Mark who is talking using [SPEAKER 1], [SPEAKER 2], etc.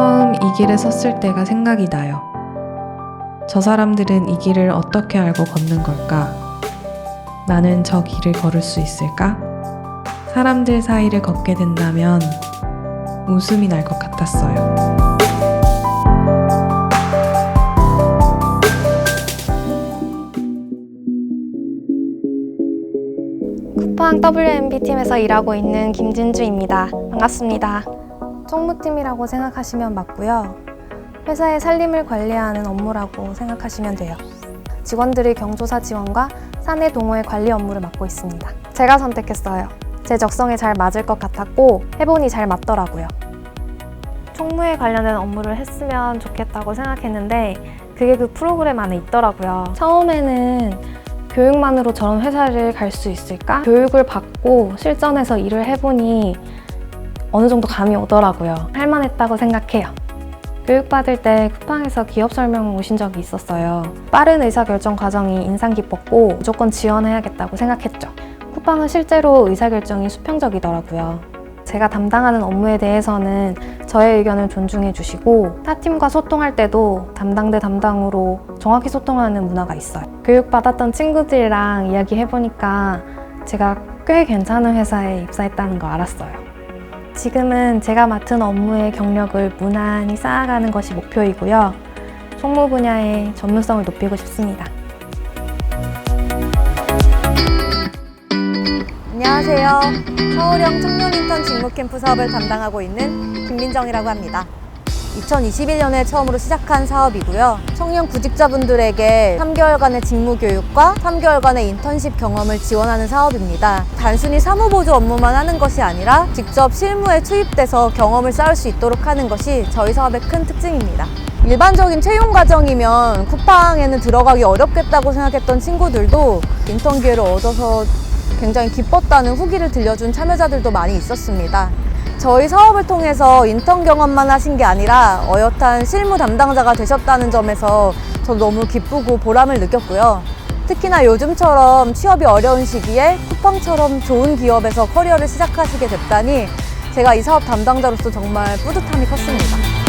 [SPEAKER 1] 처음 이 길에 섰을 때가 생각이 나요. 저 사람들은 이 길을 어떻게 알고 걷는 걸까? 나는 저 길을 걸을 수 있을까? 사람들 사이를 걷게 된다면 웃음이 날 것 같았어요.
[SPEAKER 2] 쿠팡 WMB 팀에서 일하고 있는 김진주입니다. 반갑습니다. 총무팀이라고 생각하시면 맞고요. 회사의 살림을 관리하는 업무라고 생각하시면 돼요. 직원들의 경조사 지원과 사내 동호회 관리 업무를 맡고 있습니다. 제가 선택했어요. 제 적성에 잘 맞을 것 같았고 해보니 잘 맞더라고요. 총무에 관련된 업무를 했으면 좋겠다고 생각했는데 그게 그 프로그램 안에 있더라고요. 처음에는 교육만으로 저런 회사를 갈 수 있을까? 교육을 받고 실전에서 일을 해보니 어느 정도 감이 오더라고요. 할만했다고 생각해요. 교육받을 때 쿠팡에서 기업 설명 오신 적이 있었어요. 빠른 의사결정 과정이 인상 깊었고 무조건 지원해야겠다고 생각했죠. 쿠팡은 실제로 의사결정이 수평적이더라고요. 제가 담당하는 업무에 대해서는 저의 의견을 존중해 주시고 타 팀과 소통할 때도 담당 대 담당으로 정확히 소통하는 문화가 있어요. 교육받았던 친구들이랑 이야기해보니까 제가 꽤 괜찮은 회사에 입사했다는 거 알았어요. 지금은 제가 맡은 업무의 경력을 무난히 쌓아가는 것이 목표이고요. 총무 분야의 전문성을 높이고 싶습니다.
[SPEAKER 3] 안녕하세요. 서울형 청년 인턴 직무 캠프 사업을 담당하고 있는 김민정이라고 합니다. 2021년에 처음으로 시작한 사업이고요. 청년 구직자분들에게 3개월간의 직무 교육과 3개월간의 인턴십 경험을 지원하는 사업입니다. 단순히 사무보조 업무만 하는 것이 아니라 직접 실무에 투입돼서 경험을 쌓을 수 있도록 하는 것이 저희 사업의 큰 특징입니다. 일반적인 채용 과정이면 쿠팡에는 들어가기 어렵겠다고 생각했던 친구들도 인턴 기회를 얻어서 굉장히 기뻤다는 후기를 들려준 참여자들도 많이 있었습니다. 저희 사업을 통해서 인턴 경험만 하신 게 아니라 어엿한 실무 담당자가 되셨다는 점에서 저도 너무 기쁘고 보람을 느꼈고요. 특히나 요즘처럼 취업이 어려운 시기에 쿠팡처럼 좋은 기업에서 커리어를 시작하시게 됐다니 제가 이 사업 담당자로서 정말 뿌듯함이 컸습니다.